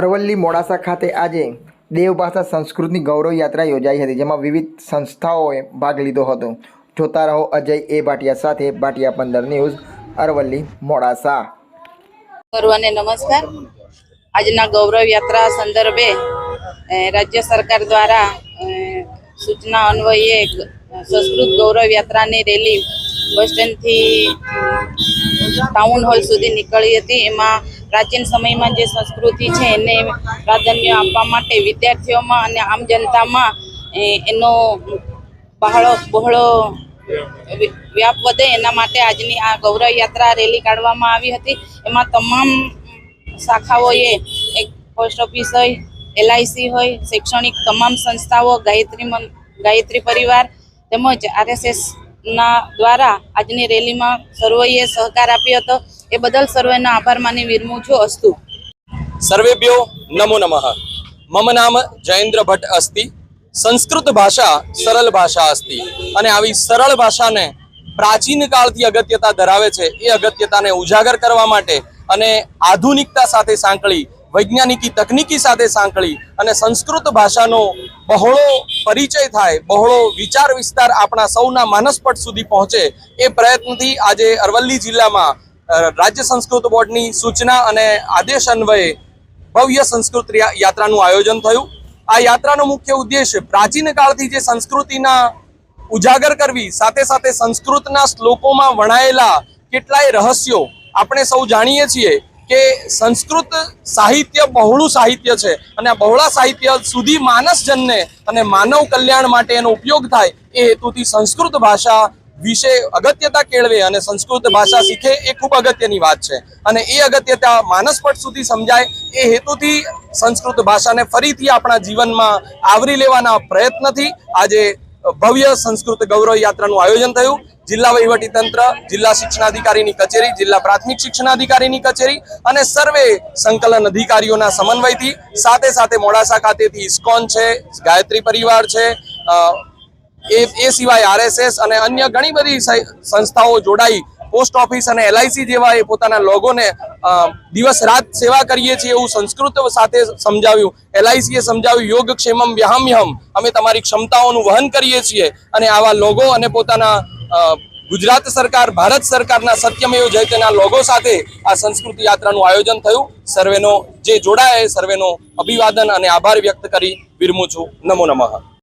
અરવલ્લી મોડાસા ખાતે આજે દેવભાષા સંસ્કૃતની ગૌરવ યાત્રા યોજાઈ હતી, જેમાં વિવિધ સંસ્થાઓએ ભાગ લીધો હતો. જોતા રહો અજય એ ભાટિયા સાથે ભાટિયા પંદર ન્યૂઝ, અરવલ્લી મોડાસા. સર્વને નમસ્કાર. આજના ગૌરવ યાત્રા સંદર્ભે રાજ્ય સરકાર દ્વારા સૂચના અન્વયે સંસ્કૃત ગૌરવ યાત્રાની રેલી બસ સ્ટેન્ડથી ટાઉન હોલ સુધી નીકળી હતી. એમાં પ્રાચીન સમયમાં જે સંસ્કૃતિ છે એને પ્રાધાન્ય આપવા માટે વિદ્યાર્થીઓમાં અને આમ જનતામાં એનો બહોળો બહોળો વ્યાપ વધે એના માટે આજની આ ગૌરવ યાત્રા રેલી કાઢવામાં આવી હતી. એમાં તમામ શાખાઓએ એક પોસ્ટ ઓફિસ હોય, એલઆઈસી હોય, શૈક્ષણિક તમામ સંસ્થાઓ, ગાયત્રી ગાયત્રી પરિવાર તેમજ આરએસએસ ના દ્વારા આજની રેલીમાં સર્વેએ સહકાર આપ્યો હતો. એ બદલ સર્વેનો આભાર માની વિરમું છું અસ્તુ. સર્વેભ્યો નમો નમઃ. મમ નામ જયેન્દ્ર ભટ્ટ અસ્તિ. સંસ્કૃત ભાષા સરળ ભાષા અસ્તિ. અને આવી સરળ ભાષાને પ્રાચીન કાળથી અગત્યતા ધરાવે છે એ અગત્યતાને ઉજાગર કરવા માટે અને આધુનિકતા સાથે સાંકળી, વૈજ્ઞાનિકી તકનીકી સાથે સાંકળી અને સંસ્કૃત ભાષાનો બહોળો પરિચય થાય, બહોળો વિચાર વિસ્તાર આપણા સૌના માનસપટ સુધી પહોંચે એ પ્રયત્નથી આજે અરવલ્લી જિલ્લામાં રાજ્ય સંસ્કૃત બોર્ડની સૂચના અને આદેશ અન્વયે ભવ્ય સંસ્કૃત યાત્રાનું આયોજન થયું. આ યાત્રાનો મુખ્ય ઉદ્દેશ પ્રાચીન કાળથી જે સંસ્કૃતિના ઉજાગર કરવી, સાથે સાથે સંસ્કૃતના શ્લોકોમાં વણાયેલા કેટલાય રહસ્યો આપણે સૌ જાણીએ છીએ. કે સંસ્કૃત સાહિત્ય બહોળું સાહિત્ય છે અને આ બહોળા સાહિત્ય સુધી માનસજનને અને માનવ કલ્યાણ માટે એનો ઉપયોગ થાય એ હેતુથી સંસ્કૃત ભાષા વિશે અગત્યતા કેળવે અને સંસ્કૃત ભાષા શીખે એ ખૂબ અગત્યની વાત છે. અને એ અગત્યતા માનસપટ સુધી સમજાય એ હેતુથી સંસ્કૃત ભાષાને ફરીથી આપણા જીવનમાં આવરી લેવાના પ્રયત્નથી આજે ભવ્ય સંસ્કૃત ગૌરવ યાત્રાનું આયોજન થયું. જિલ્લા તંત્ર જિલ્લા શિક્ષણાધિકારીની કચેરી, જિલ્લા પ્રાથમિક શિક્ષણાધિકારીની કચેરી અને સર્વે સંકલન અધિકારીઓના સમન્વયથી સાથે સાથે મોડાસા ખાતેથી ઇસ્કોન છે, ગાયત્રી પરિવાર છે એ સિવાય આરએસએસ અને અન્ય ઘણી બધી સંસ્થાઓ જોડાઈ પોસ્ટ ઓફિસ અને એલઆઈસી જેવા એ પોતાના લોગોને દિવસ રાત સેવા કરીએ છીએ એવું સંસ્કૃત સાથે સમજાવ્યું. એલઆઈસીએ સમજાવ્યું યોગક્ષેમમ વ્યાહમ્યહમ. અમે તમારી ક્ષમતાઓનું વહન કરીએ છીએ અને આવા લોગો અને પોતાના ગુજરાત સરકાર, ભારત સરકારના સત્યમેવ જયતેના લોગો સાથે આ સંસ્કૃતિ યાત્રાનું આયોજન થયું. સર્વેનો જે જોડાયા સર્વેનો અભિવાદન અને આભાર વ્યક્ત કરી વિરમું છું. નમો નમઃ.